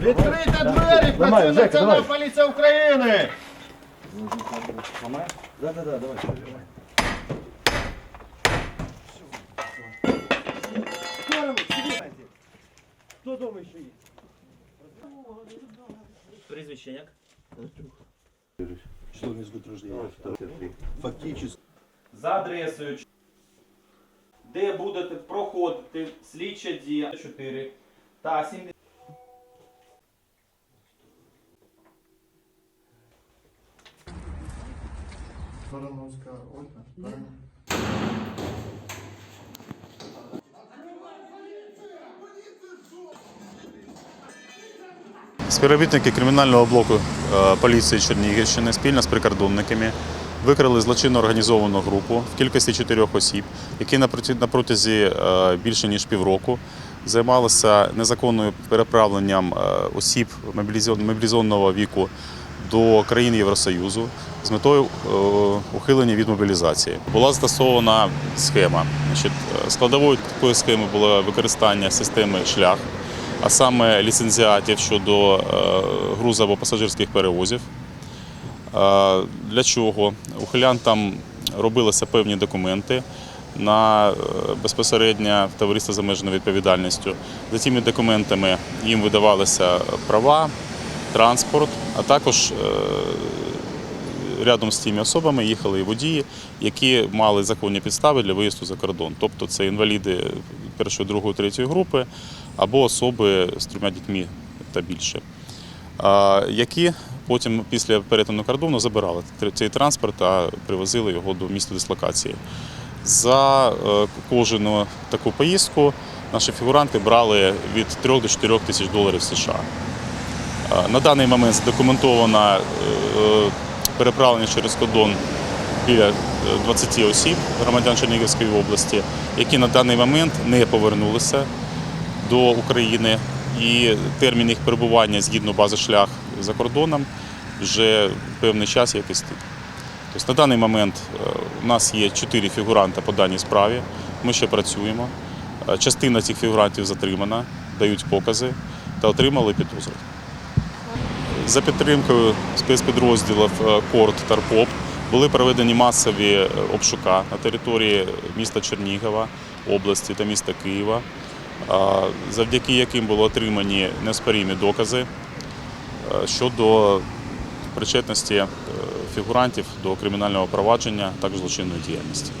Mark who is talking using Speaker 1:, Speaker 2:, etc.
Speaker 1: Відкрийте двері, працює Національна поліція України!
Speaker 2: Прізвище як?
Speaker 1: Фактично.
Speaker 2: За адресою, де будете проходити слідча дія 4 та 70.
Speaker 1: Барановська Ольга.
Speaker 3: Співробітники кримінального блоку е, поліції Чернігівщини спільно з прикордонниками викрили злочинно організовану групу в кількості чотирьох осіб, які на протязі е, більше ніж півроку займалися незаконним переправленням е, осіб мобілізованого віку до країн Євросоюзу з метою ухилення від мобілізації. Була застосована схема. Складовою такої схеми було використання системи шлях а саме ліцензіатів щодо е, грузу або пасажирських перевозів. Е, Для чого? Ухилянтам робилися певні документи на е, безпосередньо товариство з обмеженою відповідальністю. За цими документами їм видавалися права, транспорт, а також рядом з цими особами їхали і водії, які мали законні підстави для виїзду за кордон. Тобто це інваліди першої, другої, третьої групи або особи з трьома дітьми та більше, які потім після перетину кордону забирали цей транспорт та привозили його до місця дислокації. За е, кожну таку поїздку наші фігуранти брали від 3 до 4 тисяч доларів США. Е, На даний момент задокументовано е, переправлення через кордон біля е, 20 осіб громадян Чернігівської області, які на даний момент не повернулися до України. І термін їх перебування згідно бази шлях за кордоном вже певний час як істить. Тобто на даний момент е, у нас є чотири фігуранта по даній справі. Ми ще працюємо. Е, Частина цих фігурантів затримана, дають покази та отримали підозри. За підтримкою спецпідрозділів е, КОРД та РПОП були проведені масові обшука на території міста Чернігова, області та міста Києва, завдяки яким були отримані неспорімі докази е, щодо причетності е, фігурантів до кримінального провадження, також злочинної діяльності.